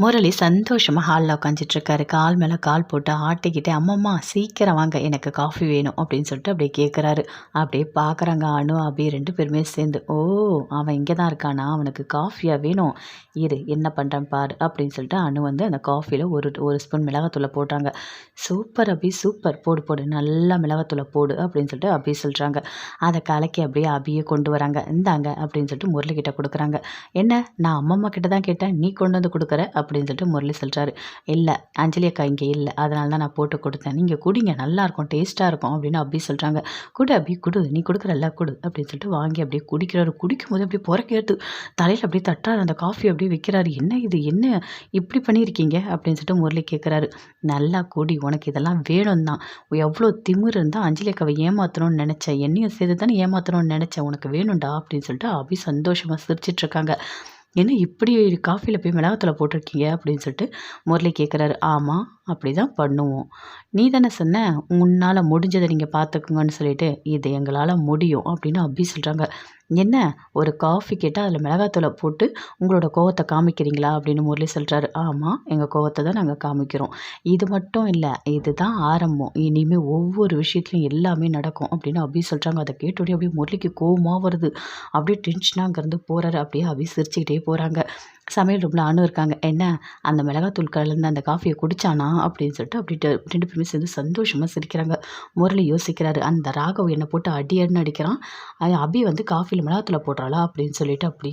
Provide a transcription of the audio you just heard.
முரளி சந்தோஷமாக ஹாலில் உட்காந்துட்ருக்காரு கால் மேலே கால் போட்டு ஆட்டிக்கிட்டே அம்மம்மா சீக்கிரம் வாங்க எனக்கு காஃபி வேணும் அப்படின்னு சொல்லிட்டு அப்படியே கேட்குறாரு அப்படியே பார்க்குறாங்க அனு அப்படியே ரெண்டு பேருமே சேர்ந்து. ஓ அவன் இங்கே தான் இருக்கானா? அவனுக்கு காஃபியாக வேணும். இரு என்ன பண்ணுறான் பாரு அப்படின்னு சொல்லிட்டு அனு வந்து அந்த காஃபியில் ஒரு ஒரு ஸ்பூன் மிளகாத்தூளை போடுறாங்க சூப்பர் அபி சூப்பர். போடு போடு. நல்லா மிளகாத்தூளை போடு அப்படின்னு சொல்லிட்டு அபி சொல்கிறாங்க அதை கலக்கி அப்படியே அபியை கொண்டு வராங்க. இந்தாங்க அப்படின்னு சொல்லிட்டு முரளிக்கிட்ட கொடுக்குறாங்க. என்ன? நான் அம்மம்மா கிட்ட தான் கேட்டேன். நீ கொண்டு வந்து கொடுக்குற? அப்படின்னு சொல்லிட்டு முரளி சொல்கிறாரு இல்லை அஞ்சலி அக்கா இங்கே இல்லை. அதனால தான் நான் போட்டு கொடுத்தேன். நீங்கள் குடிங்க. நல்லாயிருக்கும் டேஸ்ட்டாக இருக்கும். அப்படின்னு அப்படி சொல்கிறாங்க குடு அப்படி குடு. நீ கொடுக்குற எல்லாம் குடு. அப்படின்னு சொல்லிட்டு வாங்கி அப்படியே குடிக்கிறாரு. குடிக்கும் போது அப்படியே புறக்கேற்று தலையில் அப்படியே தட்டார் அந்த காஃபி அப்படியே வைக்கிறாரு. என்ன இது? என்ன இப்படி பண்ணியிருக்கீங்க? அப்படின்னு சொல்லிட்டு முரளி கேட்குறாரு நல்லா குடி. உனக்கு இதெல்லாம் வேணும் தான் எவ்வளோ திமிர் இருந்தால் அஞ்சலி அக்காவை ஏமாற்றணும்னு நினச்சேன். என்னையும் சேர்த்து தானே ஏமாற்றணும்னு நினச்சேன். உனக்கு வேணும்டா. அப்படின்னு சொல்லிட்டு அபி சந்தோஷமாக சிரிச்சிட்ருக்காங்க என்ன இப்படி காஃபியில் போய் மிளகாத்தூளை போட்டிருக்கீங்க? அப்படின்னு சொல்லிட்டு முரளி கேட்குறாரு ஆமாம் அப்படி தான் பண்ணுவோம். நீ தானே சொன்ன உன்னால் முடிஞ்சதை நீங்கள் பார்த்துக்குங்கன்னு சொல்லிட்டு இது எங்களால் முடியும் அப்படின்னு அப்படி சொல்கிறாங்க என்ன? ஒரு காஃபி கேட்டால் அதில் மிளகாத்தூளை போட்டு உங்களோட கோவத்தை காமிக்கிறீங்களா? அப்படின்னு முரளி சொல்கிறாரு ஆமாம் எங்கள் கோவத்தை தான் நாங்கள் காமிக்கிறோம். இது மட்டும் இல்லை இதுதான் ஆரம்பம். இனிமேல் ஒவ்வொரு விஷயத்துலையும் எல்லாமே நடக்கும் அப்படின்னு அபி சொல்கிறாங்க அதை கேட்டோடய அப்படியே முரளிக்கு கோவமாக வருது. அப்படியே டென்ஷனாக அங்கேருந்து போகிறாரு அப்படியே அபி சிரிச்சுக்கிட்டே போகிறாங்க சமையல் ரூமில் அணு இருக்காங்க. என்ன? அந்த மிளகாத்தூள் கலந்து அந்த காஃபியை குடித்தானா அப்படின்னு சொல்லிட்டு அப்படி ரெண்டு பேருமே சேர்ந்து சந்தோஷமாக சிரிக்கிறாங்க. முரளி யோசிக்கிறாரு. அந்த ராகவ் என்னை போட்டு அடி அடின்னு அடிக்கிறான். அபி வந்து காஃபியில் மிளகாத்தூளை போடுறாளா? அப்படின்னு சொல்லிட்டு அப்படி